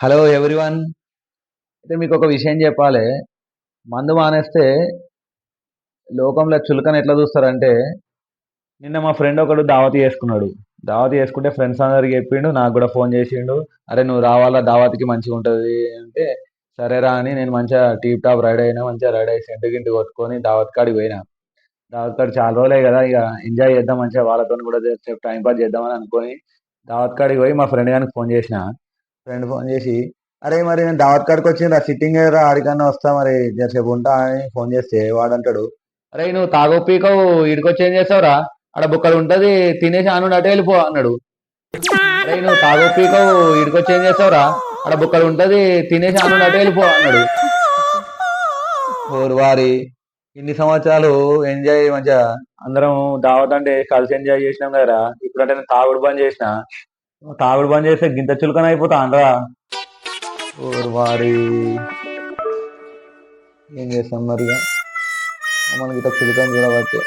Hello everyone అయితే మీకు ఒక విషయం చెప్పాలి. మందు మానేస్తే లోకంలో చులకన ఎట్లా చూస్తారంటే నిన్న మా ఫ్రెండ్ ఒకడు దావత్ చేసుకున్నాడు. దావత్ చేసుకుంటే ఫ్రెండ్స్ అందరికి చెప్పిండు నాకు కూడా ఫోన్ చేసిండు. అరే నువ్వు రావాలా? దావత్కి మంచిగా ఉంటుంది అంటే సరేరా అని నేను మంచిగా టీప్ టాప్ రైడ్ అయినా మంచిగా రైడ్ అయ్యి సెంటు గింటి కొట్టుకొని దావత్ కాడికి పోయినా. దావత్ కాడ చాలా రోజులే కదా ఇక ఎంజాయ్ చేద్దాం మంచిగా వాళ్ళతో కూడా టైం పాస్ చేద్దామని అనుకొని దావత్ కాడికి పోయి మా ఫ్రెండ్ గారికి ఫోన్ చేసిన. ఫ్రెండ్ ఫోన్ చేసి అరే మరి నేను దావత్ కాడికి వచ్చిండ్రా సిట్టింగ్ రా ఆడికన్నా వస్తా మరి జరసేపు ఉంటా అని ఫోన్ చేస్తే వాడు అంటాడు అరే నువ్వు తాగో పీకవు ఈడికొచ్చి ఏం చేస్తావురా ఆడ బుక్కడు ఉంటది తినేసి ఆను అటే వెళ్ళిపో అన్నాడు. అరే నువ్వు తాగో పీకవు ఈడికొచ్చి ఏం చేస్తావురా ఆడ బుక్కడు ఉంటది తినేసి ఆను అటే వెళ్ళిపో అన్నాడు. ఓరు వారి ఇన్ని సంవత్సరాలు ఎంజాయ్ మంచిగా అందరం దావత్ అంటే కలిసి ఎంజాయ్ చేసినాం కదరా ఇప్పుడంటే నేను తాగుడు బంద్ చేసిన తాగుడు బంద్ చేస్తే గింత చులకన అయిపోతా అనరా ఓరు వారి ఏం చేస్తాం మరిగా మనకి ఇట్లా చులకన చూడబట్టే.